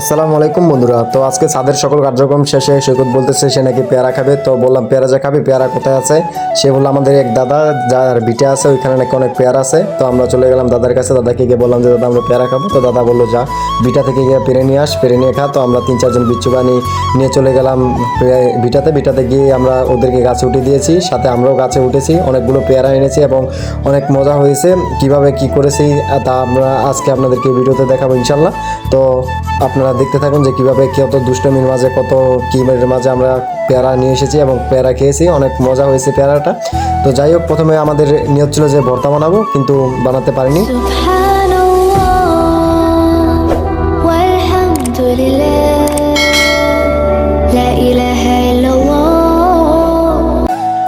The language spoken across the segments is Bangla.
আসসালামু আলাইকুম বন্ধুরা। তো আজকে ছাদের সকল কার্যক্রম শেষে সৈকত বলতেছে, সে নাকি পেয়ারা খাবে। তো বললাম, পেয়ারা যা খাবে, পেয়ারা কোথায় আছে? সে বলল, আমাদের এক দাদা, যার ভিটে আছে, ওইখানে নাকি অনেক পেয়ারা আছে। তো আমরা চলে গেলাম দাদার কাছে। দাদাকে গিয়ে বললাম যে, দাদা, আমরা পেয়ারা খাব। তো দাদা বলল, যা ভিটা থেকে গিয়ে পেরে নিয়ে আস, পেরে নিয়ে খা। তো আমরা তিন চারজন বিচ্ছু বানি নিয়ে চলে গেলাম ভিটাতে ভিটাতে গিয়ে আমরা ওদেরকে গাছে উঠে দিয়েছি। সাথে আমরাও গাছে উঠেছি, অনেকগুলো পেয়ারা এনেছি এবং অনেক মজা হয়েছে। কীভাবে কি করেছি, তা আমরা আজকে আপনাদেরকে ভিডিওতে দেখাবো ইনশাল্লাহ। তো আপনারা আপনারা দেখতে থাকুন যে কীভাবে কত দুষ্টমির মাঝে কত কিমের মাঝে আমরা প্যারা নিয়ে এসেছি এবং প্যারা খেয়েছি। অনেক মজা হয়েছে প্যারাটা। তো যাই হোক প্রথমে আমাদের নিয়ত ছিল যে ভর্তা বানাবো কিন্তু বানাতে পারিনি।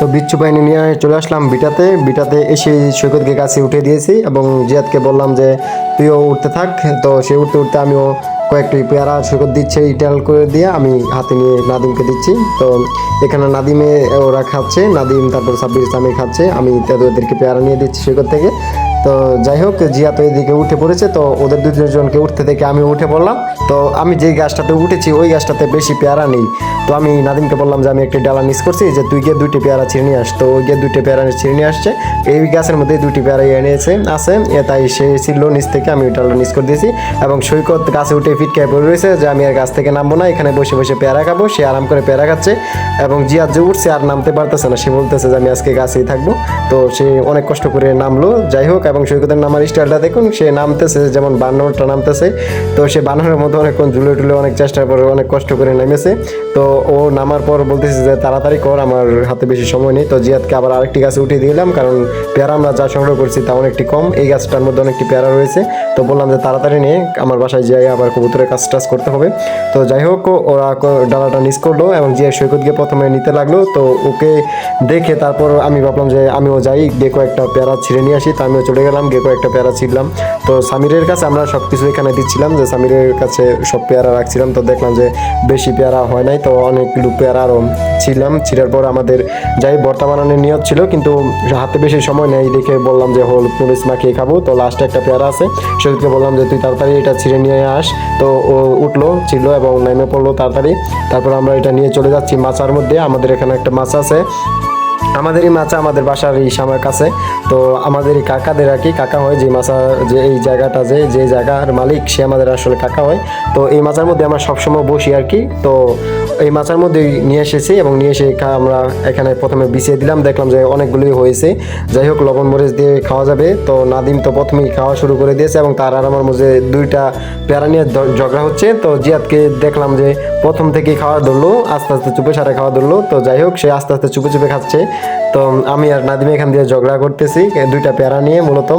তো বিচ্ছু বাহিনী নিয়ে চলে আসলাম বিটাতে। বিটাতে এসে সৈকতকে কাছে উঠে দিয়েছি এবং জিয়াদকে বললাম যে তুইও উঠতে থাক। তো সে উঠতে উঠতে আমিও কয়েকটি পেয়ারা শুকর দিচ্ছে, ইটাল করে দিয়ে আমি হাতে নিয়ে নাদিমকে দিচ্ছি। তো এখানে নাদিমে ওরা খাচ্ছে, নাদিম তারপর সাব্বির ইসলামে খাচ্ছে। আমি তাদেরকে পেয়ারা নিয়ে দিচ্ছি সৈকত থেকে। তো যাই হোক, জিয়া তো এদিকে উঠে পড়েছে, তো ওদের দুজনকে উঠতে থেকে আমি উঠে পড়লাম। তো আমি যেই গাছটাতে উঠেছি, ওই গাছটাতে বেশি পেয়ারা নেই। তো আমি নাদিমকে বললাম যে আমি একটি ডালা মিস করছি, যে তুই গিয়ে দুইটি পেয়ারা ছিঁড়ে নিয়ে আস। তো ওই গিয়ে দুইটি পেয়ারা ছিঁড়ে নিয়ে আসছে। এই গাছের মধ্যে দুইটি পেয়ারা এনেছে আছে তাই সে ছিল নিচ থেকে, আমি ডালা মিস করে দিয়েছি। এবং সৈকত গাছে উঠে ফিটকায় পড়ে রয়েছে, যে আমি আর গাছ থেকে নামবো না, এখানে বসে বসে পেয়ারা খাব, সে আরাম করে পেয়ারা খাচ্ছে। এবং জিয়াদ যে উঠছে আর নামতে পারতেছে না, সে বলতেছে যে আমি আজকে গাছেই থাকব। তো সে অনেক কষ্ট করে নামলো। যাই হোক এবং সৈকতের নামার স্টাইলটা দেখুন, সে নামতেছে, যেমন বানরটা নামতেছে। তো সে বানরের মধ্যে অনেকক্ষণ ঝুলে টুলে অনেক চেষ্টার পরে অনেক কষ্ট করে নেমেছে। তো ও নামার পর বলতেছে যে, তাড়াতাড়ি কর, আমার হাতে বেশি সময় নেই। তো জিয়াদকে আবার আরেকটি গাছে উঠিয়ে দিলাম, কারণ পেয়ারা আমরা যা সংগ্রহ করছি তা অনেকটি কম। এই গাছটার মধ্যে অনেকটি পেয়ারা রয়েছে। তো বললাম যে, তাড়াতাড়ি নিয়ে আমার বাসায় যাই, আবার কবুতরের কাজ টাজ করতে হবে। তো যাই হোক, ওরা ডালাটা নিচ করল এবং জিয়া সৈকত গিয়ে প্রথমে নিতে লাগল। তো ওকে দেখে তারপর আমি ভাবলাম যে, আমিও যাই, গিয়ে কয়েকটা পেয়ারা ছিঁড়ে নিয়ে আসি। তো আমিও চলে গেলাম, গিয়ে কয়েকটা পেয়ারা ছিঁড়লাম তো সামিরের কাছে আমরা সব কিছু এখানে দিচ্ছিলাম, যে সামিরের কাছে সব পেয়ারা রাখছিলাম। তো দেখলাম যে বেশি পেয়ারা হয় নাই, তো অনেকগুলো পেয়ারা আরও ছিলাম। ছিঁড়ার পর আমাদের যাই ভর্তা বানানোর নিয়ত ছিল, কিন্তু হাতে বেশি সময় নেই দেখে বললাম যে, হল পুলিশ মাখিয়ে খাব। তো লাস্টে একটা পেয়ারা আছে সেদিকে বললাম যে, তুই তাড়াতাড়ি এটা ছিঁড়ে নিয়ে আস। তো ও উঠল ছিল এবং নেমে পড়ল তাড়াতাড়ি। তারপর আমরা এটা নিয়ে চলে যাচ্ছি মাচার মধ্যে। আমাদের এখানে একটা মাছ আছে আমাদেরই মাছা আমাদের বাসার এই সামার কাছে। তো আমাদের এই কাকাদের আর কি, কাকা হয় যে মাছা, যে এই জায়গাটা, যে যে জায়গার মালিক, সে আমাদের আসলে কাকা হয়। তো এই মাছার মধ্যে আমরা সবসময় বসি আর কি। তো এই মাচার মধ্যে নিয়ে এসেছি এবং নিয়ে এসে আমরা এখানে প্রথমে বিছিয়ে দিলাম, দেখলাম যে অনেকগুলোই হয়েছে। যাই হোক, লবণ মরিচ দিয়ে খাওয়া যাবে। তো নাদিম তো প্রথমেই খাওয়া শুরু করে দিয়েছে এবং তার আর আমার মধ্যে দুইটা পেয়ারা নিয়ে ঝগড়া হচ্ছে। তো জিয়াদকে দেখলাম যে প্রথম থেকেই খাওয়া ধরলো, আস্তে আস্তে চুপে সারে খাওয়া ধরলো। তো যাই হোক, সে আস্তে আস্তে চুপে চুপে খাচ্ছে। তো আমি আর নাদিম এখান দিয়ে ঝগড়া করতেছি দুইটা পেয়ারা নিয়ে মূলত।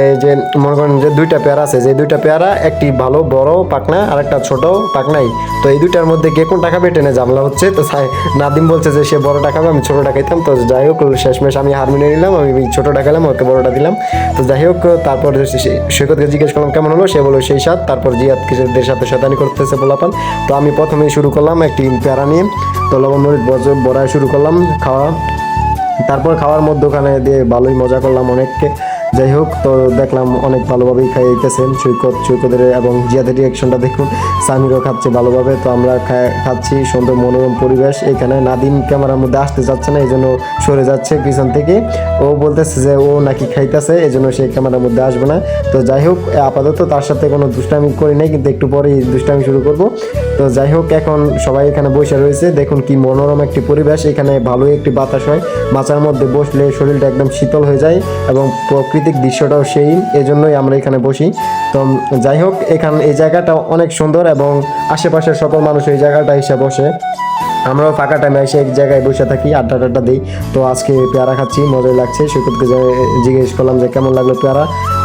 এই যে মনে করেন যে দুইটা পেয়ারা আছে, যে দুইটা পেয়ারা একটি ভালো, বড় পাকনা আর একটা ছোট পাকনাই তো এই দুইটার মধ্যে কে কোনটা খাবে টেনে ঝামেলা হচ্ছে। তো নাদিম বলছে যে সে বড়টা খাবে, আমি ছোটটা খাইতাম। তো যাই হোক, শেষমেশ আমি হার মেনে নিলাম, আমি ছোটটা খেলাম, ওকে বড়টা দিলাম। তো যাই হোক, তারপর সৈকতকে জিজ্ঞেস করলাম, কেমন হলো? সে বলল, সেই সাথ তারপর জিয়াদ কিসেরদের সাথে শতানি করতেছে বলাপান তো আমি প্রথমেই শুরু করলাম একটি প্যারা নিয়ে। তো লবণ, মরিচ বড়ায় শুরু করলাম খাওয়া। তারপর খাওয়ার মধ্যে ওখানে দিয়ে ভালোই মজা করলাম অনেককে। যাই হোক, তো দেখলাম অনেক ভালোভাবেই খাইতেছেন সৈকত, সৈকতের এবং জিয়াদের রিয়াকশনটা দেখুন। সামিরও খাচ্ছে ভালোভাবে, তো আমরা খাচ্ছি সুন্দর মনোরম পরিবেশ। এখানে নাদিম ক্যামেরার মধ্যে আসতে যাচ্ছে না এই জন্য সরে যাচ্ছে পিছন থেকে। ও বলতেছে যে ও নাকি খাইতেছে এই জন্য সে ক্যামেরার মধ্যে আসবে না। তো যাই হোক আপাতত তার সাথে কোনো দুষ্টামি করি নাই, কিন্তু একটু পরেই দুষ্টামি শুরু করব। তো যাই হোক, এখন সবাই এখানে বসে রয়েছে, দেখুন কি মনোরম একটি পরিবেশ। এখানে ভালোই একটি বাতাস হয়। মাচার মধ্যে বসলে শরীরটা একদম শীতল হয়ে যায় এবং প্রাকৃতিক দৃশ্যটাও সেই, এজন্যই আমরা এখানে বসি। তো, যাই হোক, এখান এই জায়গাটা অনেক সুন্দর এবং আশেপাশের সকল মানুষ এই জায়গাটা এসে বসে। আমরাও ফাঁকা টাইমে এসে এক জায়গায় বসে থাকি, আড্ডা টাড্ডা দিই। তো আজকে পেয়ারা খাচ্ছি, মজাই লাগছে। সৈকতকে জিজ্ঞেস করলাম যে কেমন লাগল পেয়ারা,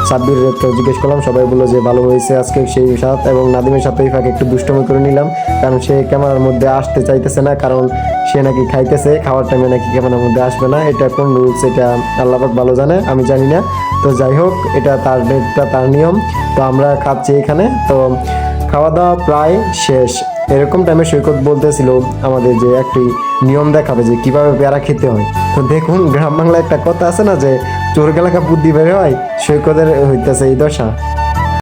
সাব্বির রেটকে জিজ্ঞেস করলাম, সবাই বলল যে ভালো হয়েছে আজকে সেই সাথ এবং নাদিমের সাথে ফাঁকে একটু দুষ্টমি করে নিলাম, কারণ সে ক্যামেরার মধ্যে আসতে চাইতেছে না, কারণ সে নাকি খাইতেছে, খাওয়ার টাইমে নাকি ক্যামেরার মধ্যে আসবে না। এটা কোন রুলস এটা আল্লাপাক ভালো জানে, আমি জানি না। তো যাই হোক, এটা তার ডেটটা তার নিয়ম। তো আমরা খাচ্ছি এখানে। তো খাওয়া দাওয়া প্রায় শেষ। এরকম টাইমে সৈকত বলতেছিল আমাদের যে একটি নিয়ম দেখাবে যে কীভাবে পেয়ারা খেতে হয়। তো দেখুন, গ্রাম বাংলায় একটা কথা আছে না যে, চোর গেলাকা বুদ্ধি বের হয়, সৈকতের হইতেছে এই দশা।